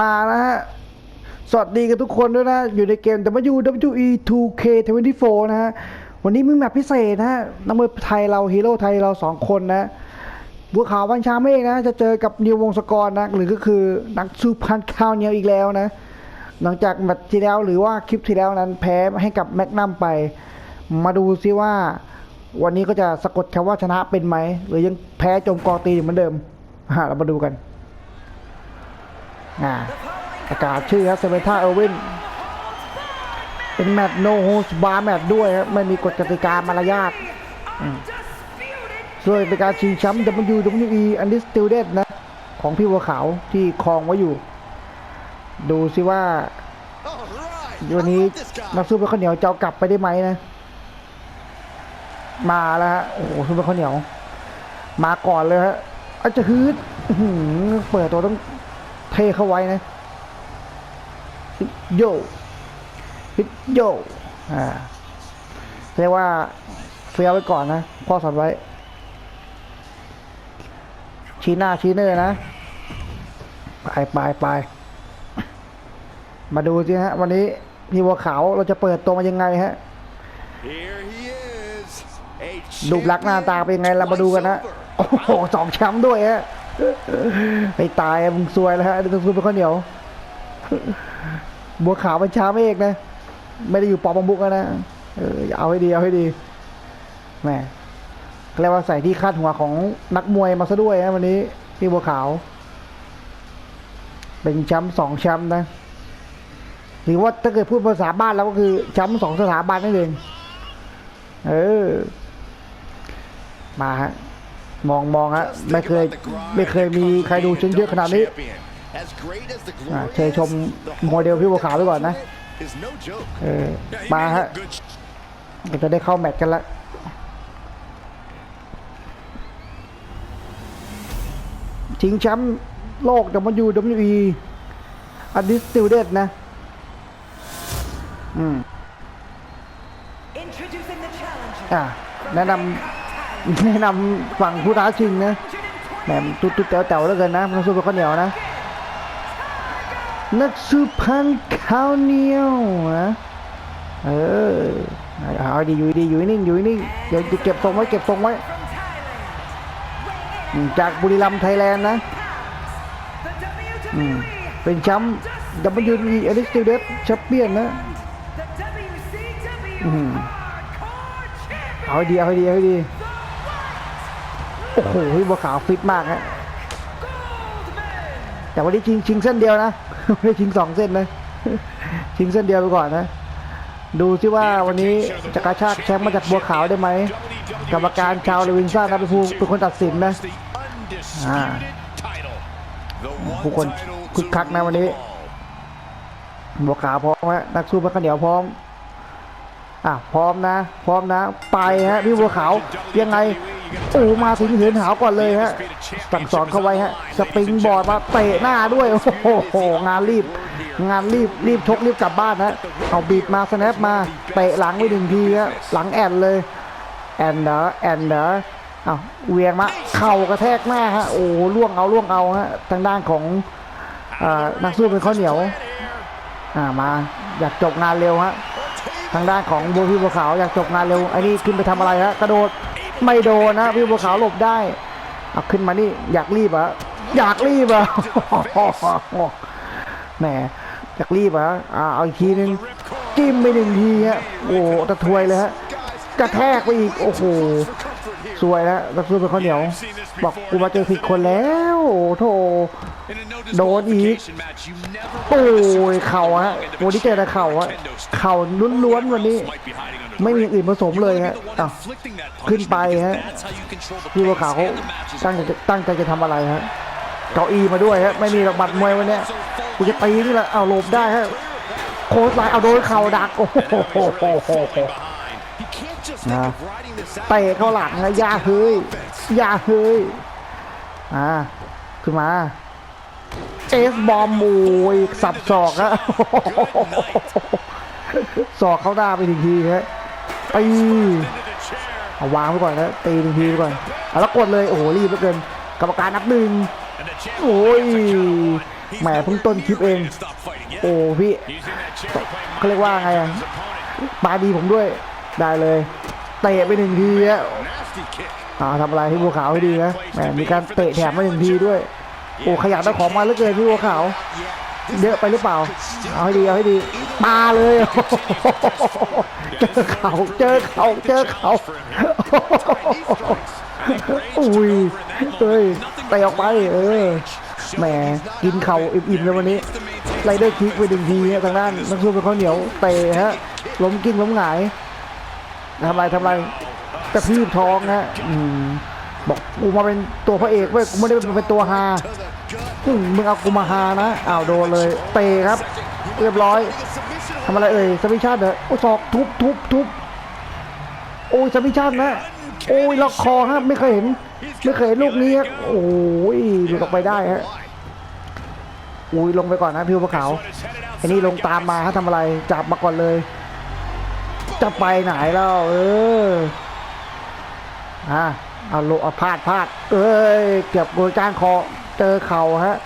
มานะฮะ สวัสดีกันทุกคนด้วยนะ อยู่ในเกม WWE 2K24 นะฮะ วันนี้มีแมปพิเศษนะฮะนักมวยไทยเราฮีโร่ไทยเราสองคนนะ บัวขาววันชาเมฆนะ จะเจอกับนิววงศกรนะ หรือก็คือนักสู้พันข้าวเนียวอีกแล้วนะ หลังจากแมตช์ที่แล้วหรือว่าคลิปที่แล้วนั้นแพ้ให้กับแม็กนัมไป มาดูซิว่า วันนี้ก็จะสะกดคำว่าชนะเป็นไหม หรือยังแพ้จมกอตีเหมือนเดิมฮะเรามาดูกัน อ่าประกาศชื่อครับเซเวนท่าเออร์วินเป็นแมตช์โนโฮสบาร์แมตช์ด้วยครับไม่มีกฎกติกามารยาทอืมด้วยเป็นการชิงแชมป์ WWE Undisputed นะ ของพี่บัวขาวที่ครองไว้อยู่ ดูสิว่า วันนี้นักสู้เป็นข้าวเหนียวจะกลับไปได้ไหมนะ มาแล้วฮะโอ้โหสู้เป็นข้าวเหนียว มาก่อนเลยฮะอาจจะฮืดเปิดตัวต้อง เทเข้าไว้นะฮิตโยฮิตโยอ่าเรียกว่าเฟียไว้ก่อนนะพ่อสอนไว้ ชี้หน้าชี้เนอร์นะ ไปไปไปมาดูสิฮะ วันนี้พี่บัวขาวเราจะเปิดตัวมายังไงฮะ Here he is. A รูปลักษณ์หน้าตาเป็นยังไงเรามาดูกันนะ โอ้โหสองแชมป์ด้วยฮะ ไปตายมึงซวยแล้วฮะต้องสู้เป็นข้าวเหนียว บัวขาวเป็นช้าเมฆนะ ไม่ได้อยู่ปอบังบุกนะเออเอาให้ดีเอาให้ดีแหมเรียกว่าใส่ที่คาดหัวของนักมวยมาซะด้วยนะวันนี้พี่บัวขาว เป็นแชมป์สองแชมป์นะ หรือว่าถ้าเกิดพูดภาษาบ้านแล้วก็คือแชมป์สองสถาบันนั่นเอง เออ มาฮะ มองมองฮะไม่เคยไม่เคยมีใครดูชิ้นเยอะขนาดนี้ As great as the อ่า glory เชยชมโมเดลพี่บัวขาวไปก่อนนะ is no joke. เออมาฮะเดี๋ยวจะได้เข้าแมตช์กันละชิงแชมป์โลก WWE อันดิสติวเดนะ อืม Introducing the challenger. อะแนะนำ แนะนำฝั่งผู้ท้าชิงนะแหมตุ๊ดตุ๊ดแต๋วแต๋วแล้วกันนะมันสู้กับข้าวเหนียวนะนักสู้พันข้าวเหนียวนะเออเอาดีอยู่ดีอยู่นิ่งอยู่นิ่งเดี๋ยวเก็บทรงไว้เก็บทรงไว้ จากบุรีรัมย์ไทยแลนด์นะเป็นแชมป์ WWE a l i s t i d e แชมเปี้ยนนะ the WCW Mhm. Hardcore Champion, เอาดีเอาดีเอาดี หบัวขาวฟิตมากฮะแต่วันนี้ชิงชิงเส้นเดียวนะไม่ชิงสองเส้นนะชิงเส้นเดียวไปก่อนนะ ดูซิว่าวันนี้จะกระชากแชมป์มาจากบัวขาวได้ไหมกรรมการชาวเลวินซ่านะเป็นผู้เป็นคนตัดสินนะผู้คนคึกคักนะวันนี้บัวขาวพร้อมฮะนักสู้พระข้าวเหนียวพร้อมอะพร้อมนะ พร้อมนะ ไปฮะพี่บัวขาวยังไง โอ้มาถึงเหินหาวก่อนเลยฮะสั่งสอนเข้าไว้ฮะสปริงบอร์ดมาเตะหน้าด้วยโอ้โหงานรีบ งานรีบรีบชกรีบกลับบ้านนะเอาบีบมาสแนปมาเตะหลังไปหนึ่งทีฮะหลังแอนเลยแอนเดอร์แอนเดอเอาเวียงมาเข่ากระแทกหน้าฮะโอ้ล่วงเอาล่วงเอาฮะทางด้านของอนักสู้เป็นข้าวเหนียวอ่ามาอยากจบงานเร็วฮะทางด้านของบัวพี่บัวขาวอยากจบงานเร็วไอ้นี่ขึ้นไปทำอะไรฮะกระโดด ไม่โดนนะพี่บัวขาวหลบได้เอาขึ้นมานี่อยากรีบอะอยากรีบอะแหมอยากรีบอะอ่าเอาอีกทีนึงจิ้มไปหนึ่งทีฮะโอ้ตะทวยเลยฮะกระแทกไปอีกโอ้โห สวยแล้วนักสู้เป็นข้าวเหนียว บอกกูมาเจอผิดคนแล้วโอ้โถโดนอีกโอ้ยเข่าฮะวันนี้เจอแต่เข่าฮะเข่าล้วนๆวันนี้ ไม่มีอื่นผสมเลยฮะอ้าวขึ้นไปฮะพี่บัวขาวเขาตั้งใจตั้งใจจะทำอะไรฮะเก้าอี้มาด้วยฮะไม่มีหรอกบัตรมวยวันนี้กูจะตีนี่แหละเอาหลบได้ฮะโค้ชไลเอาโดนเข่าดักโอ้โห นะเตะเข้าหลังนะยาเฮ้ยยาเฮ้ยอ่าขึ้นมาเอสบอมโอ้ยสับศอกฮะศอกเข้าหน้าไปทีทีฮะตีเอาวางไว้ก่อนนะตีหนึ่งทีไปก่อนเอาแล้วกดเลยโอ้โหรีบเหลือเกินกรรมการนับหนึ่งโอ้ยแหมเพิ่งต้นคลิปเอง โอ้พี่เขาเรียกว่าไงอะปาดีผมด้วย ได้เลยเตะไปหนึ่งทีฮะอ่าทำอะไรพี่บัวขาวให้ดีนะแหมมีการเตะแถมมาหนึ่งทีด้วยโอ้ขยันได้ของมาเหลือเกินพี่บัวขาวเยอะไปหรือเปล่า เอาให้ดี เอาให้ดีมาเลย เจอเขาเจอเขาเจอเขาอุ้ยเอ้ยเตะออกไป เออ แหม กินเข่าอิ่มๆเลยวันนี้ ไรเดอร์คิกไปหนึ่งทีฮะทางด้านนักสู้เป็นข้าวเหนียวเตะฮะ ล้มกิ้งล้มหงาย ทำไรทำไรกระทืบท้องฮะอบอกกูมาเป็นตัวพระเอกเว้ยกูไม่ได้เป็นตัวฮา To the gut. อืมึงเอากูมาฮานะอ้าวโดนเลยเตะครับ เรียบร้อยทำอะไรเอ่ยสมิชาติเหรอโอ้ศอกทุบทุบทุบโอ้ยสมิชาตินะโอ้ยล็อกคอฮะไม่เคยเห็น ไม่เคยเห็นลูกนี้ฮะโอ้ยหลุดออกไปได้ฮะอุ้ยลงไปก่อนนะพี่บัวขาวอ้นี่ลงตามมาฮะทำอะไรจับมาก่อนเลย จะไปไหนแล้วเอออะเอาโลอาพลาดพลาด เอ้ยเก็บโกนจานคอเจอเข่าฮะ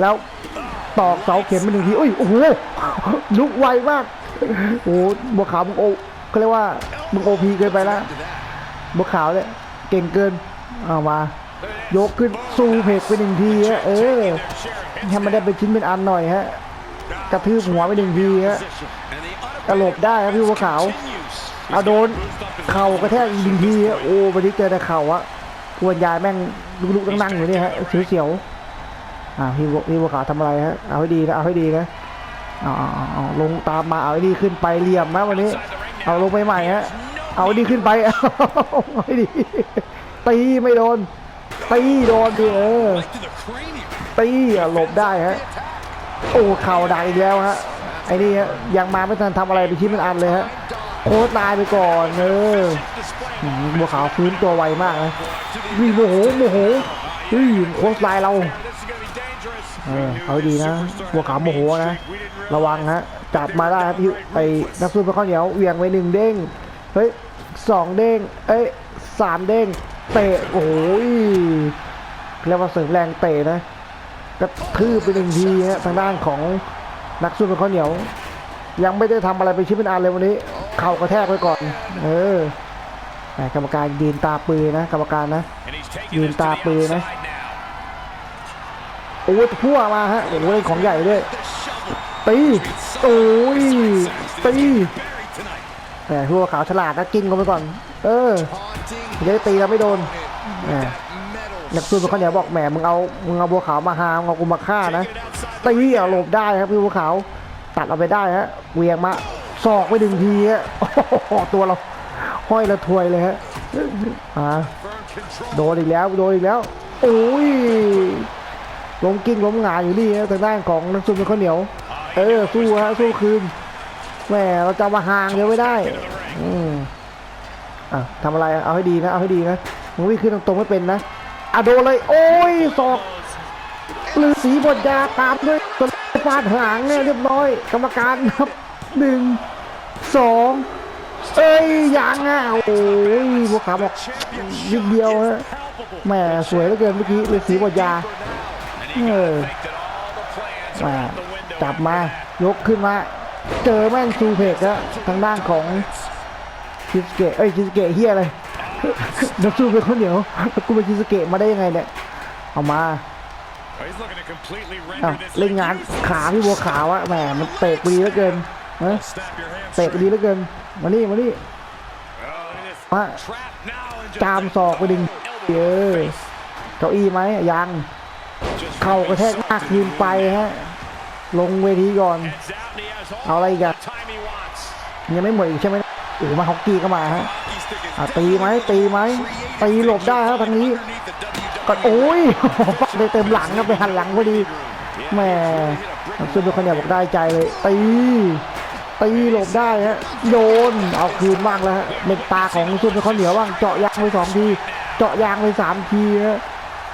แล้วตอกเสาเข็มไปหนึ่งทีอุ้ยโอ้โหลุกไวมากโอ้บัวขาวมึงโอเขาเรียกว่ามึงโอพีเกินไปแล้วบัวขาวเนี่ยเก่งเกินเอามายกขึ้นซูเพกไปหนึ่งทีฮะเออให้มันได้เป็นชิ้นเป็นอันหน่อยฮะกระทืบหัวไปหนึ่งทีฮะ กระโหลบได้ครับพี่บัวขาวเอาโดนเข่ากระแทกอีกหนึ่งทีฮะโอ้วันนี้เจอแต่เข่าอะกวนยายแม่งลุกๆนั่งๆอยู่เนี่ยฮะเสียวๆอ่าพี่บัวพี่บัวขาวทำอะไรฮะเอาให้ดีนะเอาให้ดีนะเอาเอาเอาเอาลงตามมาเอาไอ้นี่ขึ้นไปเหลี่ยมนะวันนี้ เอาลงไปใหม่ฮะเอาไอ้นี่ขึ้นไปเอาให้ดีตีไม่โดนตีโดนดิเออตีอะหลบได้ฮะโอ้เข่าดักอีกแล้วฮะ ไอ้นี่ฮะยังมาไม่ทันทำอะไรไปชิ้นเป็นอันเลยฮะโค้ชตายไปก่อนเออบัวขาวฟื้นตัวไวมากนะวิ่งโมโหโมโหเฮ้ยโค้ชตายเราเออเอาดีนะบัวขาวโมโหนะ ระวังฮะจับมาได้ครับไอ้นักสู้เป็นข้าวเหนียวเหวี่ยงไปหนึ่งเด้งเฮ้ยสองเด้งเอ้ยสามเด้งเตะโอ้ยเรียกว่าเสริมแรงเตะนะกระทืบไปหนึ่งทีฮะทางด้านของ นักสู้เป็นข้าวเหนียว ยังไม่ได้ทำอะไรไปชิ้นเป็นอันเลยวันนี้ เข่ากระแทกไปก่อน เออแต่กรรมการยืนตาปือนะ กรรมการนะยืนตาปือนะโอ้ยพั่วมาฮะโอ้ยของใหญ่ด้วยตีโอ้ยตีแต่พวขาวฉลาดนะกิ้งกันไปก่อน เออจะได้ตีเราไม่โดนแหมนักสู้เป็นข้าวเหนียวบอกแหมมึงเอามึงเอาบัวขาวมาหามึงเอากูมาฆ่านะ ตีเอาหลบได้ครับพี่บัวขา ตัดเอาไปได้ฮะเวียงมาศอกไปหนึ่งทีฮะโอ้โหตัวเราห้อยละถวยเลยฮะอ่าโดนอีกแล้วโดนอีกแล้วโอ้ยล้มกิ้งล้มหงายอยู่นี่ฮะทางด้านของนักสู้เป็นข้าวเหนียว เออสู้ฮะสู้คืนแหมเราจะมาห่างเดี๋ยวไม่ได้อืมอะทำอะไรเอาให้ดีนะเอาให้ดีนะมึงวิ่งขึ้นตรงๆไม่เป็นนะอะโดนเลย โอ้ยศอก ฤาษีบทยาตามด้วยตัวฟาดหางเนี่ยเรียบร้อย กรรมการนับหนึ่งสองเอ้ยยังอะโอ้ยพวกขาบอกยิบเดียวฮะแหมสวยเหลือเกินเมื่อกี้ฤาษีบทยาเออแหมจับมายกขึ้นมาเจอแม่งซูเพกแล้วทางด้านของชิสเกะเอ้ยชิสเกะเฮียอะไรนักสู้เป็นคนเหนียวแล้วกูเป็นชิสเกะมาได้ยังไงเนี่ยเอามา เล่นงานขาพี่บัวขาวอะแหมมันเตะดีเหลือเกินนะเตะดีเหลือเกินมานี่มานี่มาจามศอกไปดึงเออเก้าอี้ไหมยังเข่ากระแทกหน้าคืนไปฮะลงเวทีก่อน เอาอะไรอีกอะยังไม่หมดอีกใช่ไหมโอ้โหมาฮอกกี้ก็มาฮะอะตีไหมตีไหมตีหลบได้ครับทางนี้ ก็โอ้ยได้เต็มหลังครับไปหันหลังพอดีแหม่นักสู้เป็นคนเดียบอกได้ใจเลยตีตีหลบได้ฮะโยนเอาคืนบ้างแล้วฮะเป็นตาของซุปเป็นข้าวเหนียวบ้างเจาะยางไปสองทีเจาะยางไปสามทีฮะ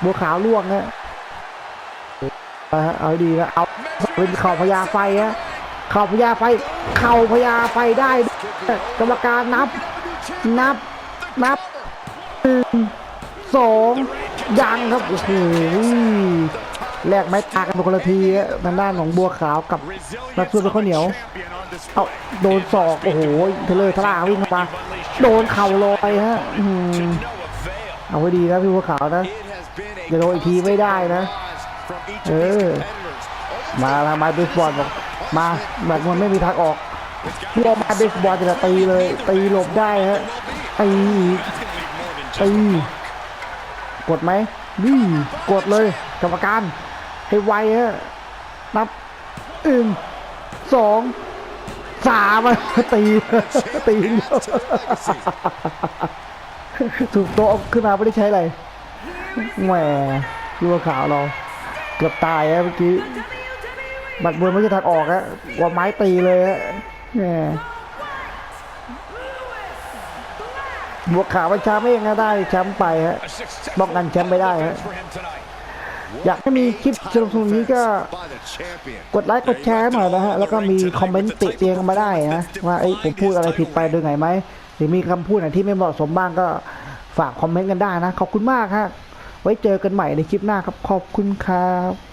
บัวขาวล่วงฮะเอาฮะเอาดีนะเอาเป็นเข่าพญาไฟฮะเข่าพญาไฟ เข่าพญาไฟได้กรรมการนับนับนับหนึ่งสอง ยังครับโอ้โหแลกไม้ตากันเป็นคนละทีทางด้านของบัวขาวกับนักสู้เป็นข้าวเหนียวเอาโดนศอกโอ้โหเทเลอร์ทลาวิ่งมาโดนเข่าลอยฮะเอาไว้ดีนะพี่บัวขาวนะ It has been a อย่าโดนอีกทีไม่ได้นะเออมาทางไม้เบสบอลบอกมาแบบมันไม่มีทางออกพวกม้เบสบอลจะตีเลยตีหลบได้ฮะตีตี กดไหมนี่กดเลยกรรมการให้ไวฮะนับหนึ่งสองสามอะตีตีถูกโต๊ะขึ้นมาไม่ได้ใช้อะไรแหมดูว่าขาวเราเกือบตายฮะเมื่อกี้บัตรบนไม่ใช่ทางออกฮะว่าไม้ตีเลยฮะแหม บวกขาวประชาไม่ยังได้แชมป์ไปฮะป้องกันแชมป์ไม่ได้ฮะอยากให้มีคลิปสนุกๆนี้ก็กดไลค์กดแชร์หน่อยนะฮะ แล้วก็มีคอมเมนต์ติเตียงกันมาได้นะ ว่าไอ้ผมพูดอะไรผิดไปโดยไงไหม หรือมีคำพูดไหนที่ไม่เหมาะสมบ้างก็ฝากคอมเมนต์กันได้นะ ขอบคุณมากฮะ ไว้เจอกันใหม่ในคลิปหน้าครับ ขอบคุณครับ